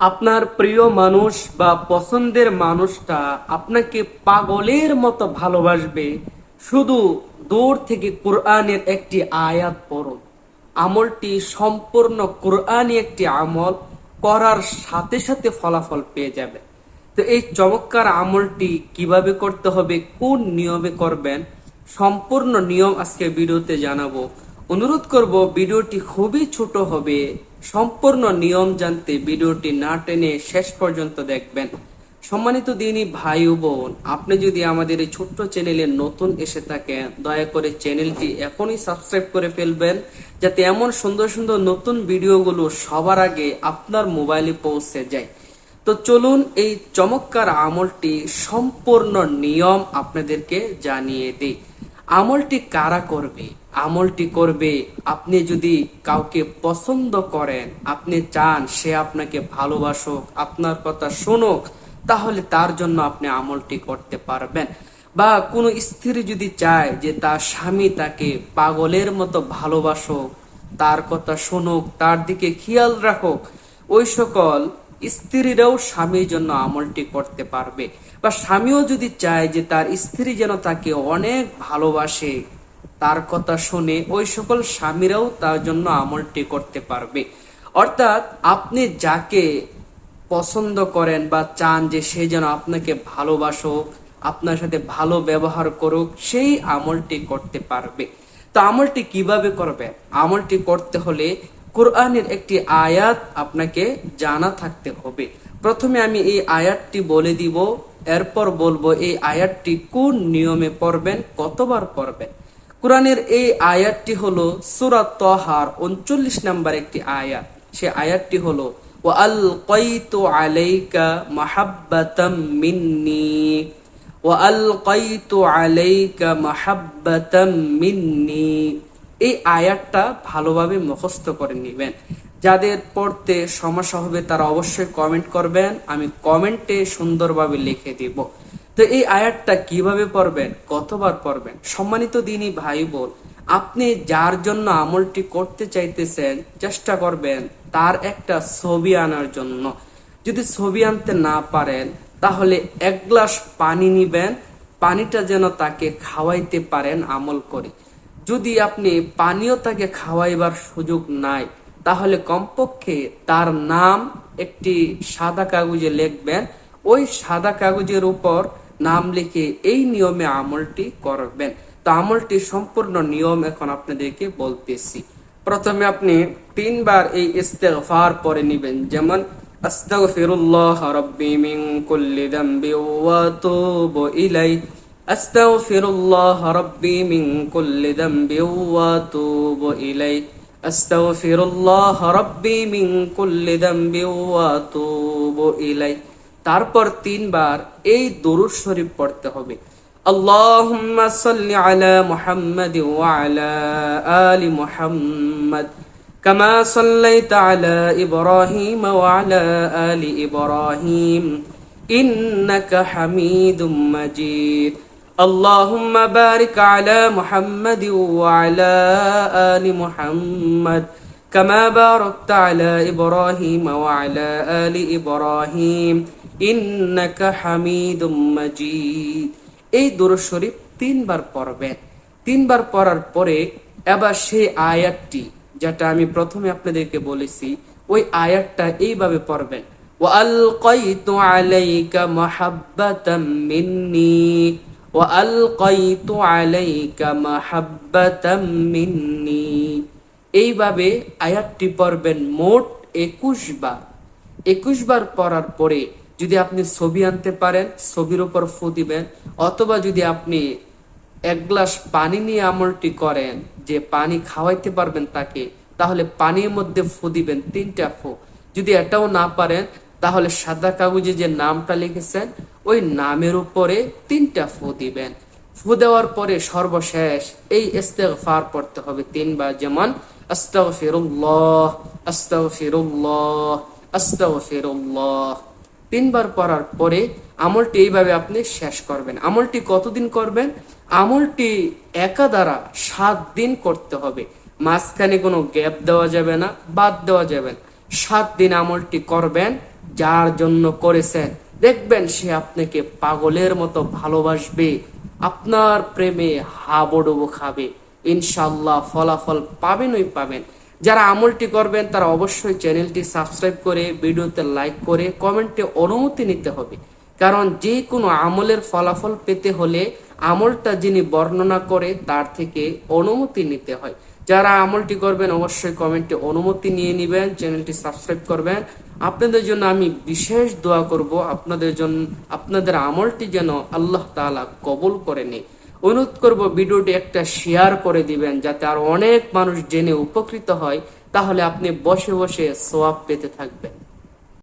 আপনার প্রিয় মানুষ বা পছন্দের মানুষটা আপনাকে পাগলের মতো ভালোবাসবে। শুধু দূর থেকে কোরআনের একটি আয়াত পড়ুন। আমলটি সম্পূর্ণ কোরআনই একটি আমল, করার সাথে সাথে ফলাফল পেয়ে যাবে। তো এই চমৎকার আমলটি কীভাবে করতে হবে, কোন নিয়মে করবেন, সম্পূর্ণ নিয়ম আজকে ভিডিওতে জানাব। অনুরোধ করব, ভিডিওটি খুবই ছোট হবে। সম্পূর্ণ নিয়ম জানতে ভিডিওটি না টেনে শেষ পর্যন্ত দেখবেন। সম্মানিত দিনী ভাই ও বোন, আপনি যদি আমাদের এই ছোট্ট চ্যানেলে নতুন এসে থাকেন, দয়া করে চ্যানেলটি এখনই সাবস্ক্রাইব করে ফেলবেন, যাতে এমন সুন্দর সুন্দর নতুন ভিডিওগুলো সবার আগে আপনার মোবাইলে পৌঁছে যায়। তো চলুন এই চমৎকার আমলটি সম্পূর্ণ নিয়ম আপনাদেরকে জানিয়ে দিই। আমলটি কারা করবে? আমলটি করবে, আপনি যদি কাউকে পছন্দ করেন, আপনি চান সে আপনাকে ভালোবাসুক, আপনার কথা শুনুক, তাহলে তার জন্য আপনি আমলটি করতে পারবেন। বা কোনো স্ত্রী যদি চায় যে তার স্বামী তাকে পাগলের মতো ভালোবাসুক, তার কথা শুনুক, তার দিকে খেয়াল রাখুক, ওই সকল স্ত্রীরাও স্বামীর জন্য আমলটি করতে পারবে। বা স্বামীও যদি চায় যে তার স্ত্রী যেন তাকে অনেক ভালোবাসে, তার কথা শুনে ওই সকল স্বামীরাও তার জন্য আমলটি করতে পারবে। অর্থাৎ আপনি যাকে পছন্দ করেন বা চান যে সে যেন আপনাকে ভালোবাসুক, আপনার সাথে ভালো ব্যবহার করুক, সেই আমলটি করতে পারবে। তো আমলটি কীভাবে করবে? আমলটি করতে হলে কোরআনের একটি আয়াত আপনাকে জানা থাকতে হবে। প্রথমে আমি এই আয়াতটি বলে দিব, এরপর বলব এই আয়াতটি কোন নিয়মে পড়বেন, কতবার পড়বেন। কোরআনের এই আয়াতটি হলো সুরাত তহার উনচল্লিশ নাম্বার একটি আয়াত। সে আয়াতটি হলো আল কৈতু আলাইকা মাহাব্বাতাম মিন্নি ও আল কৈতু আলাইকা মাহাব্বাতাম মিন্নি। এই আয়াতটা ভালোভাবে মুখস্থ করে নেবেন। যাদের পড়তে সমস্যা হবে তারা অবশ্যই কমেন্ট করবেন, আমি কমেন্টে সুন্দরভাবে লিখে দিব। তো এই আয়াতটা কীভাবে পড়বেন, কতবার পড়বেন? সম্মানিত দিনই ভাই বোন, আপনি যার জন্য আমলটি করতে চাইতেছেন, চেষ্টা করবেন তার একটা ছবি আনার জন্য। যদি ছবি আনতে না পারেন, তাহলে এক গ্লাস পানি নিবেন, পানিটা যেন তাকে খাওয়াইতে পারেন আমল করে। যদি আপনি পানীয় তাকে খাওয়াইবার সুযোগ নাই, তাহলে কমপক্ষে তার নাম একটি সাদা কাগজে লিখবেন। ওই সাদা কাগজের উপর নাম লিখে এই নিয়মে আমলটি করবেন। তো আমলটি সম্পূর্ণ নিয়ম এখন আপনাদেরকে বলতেছি। প্রথমে আপনি তিনবার এই ইস্তেগফার পরে নেবেন। যেমন, আস্তাগফিরুল্লাহ রাব্বি মিন কুল্লি যামবি ওয়া আতুবু ইলাইহি। أستغفر الله ربي من كل ذنب وأتوب إليه أستغفر الله ربي من كل ذنب وأتوب إليه তারপর তিনবার এই দরুদ শরীফ পড়তে হবে اللهم صل على محمد وعلى آل محمد كما صليت على إبراهيم وعلى آل إبراهيم إنك حميد مجيد اللهم بارك على محمد وعلى آل محمد كما باركت على إبراهيم وعلى آل إبراهيم إنك حميد مجيد এই দুরূদ শরীফ তিনবার পড়বেন তিনবার পড়ার পরে এবার সেই আয়াতটি যেটা আমি প্রথমে আপনাদেরকে বলেছি ওই আয়াতটা এইভাবে পড়বেন وألقيت عليك محبة مني وألقيت عليك محبة مني এইভাবে আয়াতটি পড়বেন মোট একুশ বার একুশ বার পড়ার পরে যদি আপনি ছবি আনতে পারেন ছবির উপর ফু দিবেন অথবা যদি আপনি এক গ্লাস পানি নিয়ে আমলটি করেন যে পানি খাওয়াইতে পারবেন তাকে তাহলে পানির মধ্যে ফু দিবেন তিনটা ফু যদি এটাও না পারেন তাহলে সাদা কাগজে যে নামটা লিখেছেন, ওই নামের উপরে তিনটা ফু দিবেন। ফু দেওয়ার পরে সর্বশেষ এই ইস্তেগফার পড়তে হবে তিনবার। যেমন তিনবার পড়ার পরে আমলটি এইভাবে আপনি শেষ করবেন। আমলটি কতদিন করবেন? আমলটি একা দ্বারা সাত দিন করতে হবে। মাঝখানে কোনো গ্যাপ দেওয়া যাবে না, বাদ দেওয়া যাবে না। সাত দিন আমলটি করবেন যার জন্য করেছেন। দেখবেন সে আপনাকে পাগলের মতো ভালোবাসবে, আপনার প্রেমে হাবুডুবু খাবে। ইনশাল্লাহ ফলাফল পাবেনই পাবেন। যারা আমলটি করবেন, তারা অবশ্যই চ্যানেলটি সাবস্ক্রাইব করে, ভিডিওতে লাইক করে, কমেন্টে অনুমতি নিতে হবে। কারণ যে কোনো আমলের ফলাফল পেতে হলে আমলটা যিনি বর্ণনা করে, তার থেকে অনুমতি নিতে হয়। যারা আমলটি করবেন, অবশ্যই কমেন্টে অনুমতি নিয়ে নেবেন, চ্যানেলটি সাবস্ক্রাইব করবেন। আপনাদের জন্য আমি বিশেষ দোয়া করব, আপনাদের জন্য আপনাদের আমলটি যেন আল্লাহ তাআলা কবুল করে নেই অনুরোধ করব, ভিডিওটি একটা শেয়ার করে দিবেন, যাতে আর অনেক মানুষ জেনে উপকৃত হয়। তাহলে আপনি বসে বসে সোয়াব পেতে থাকবেন।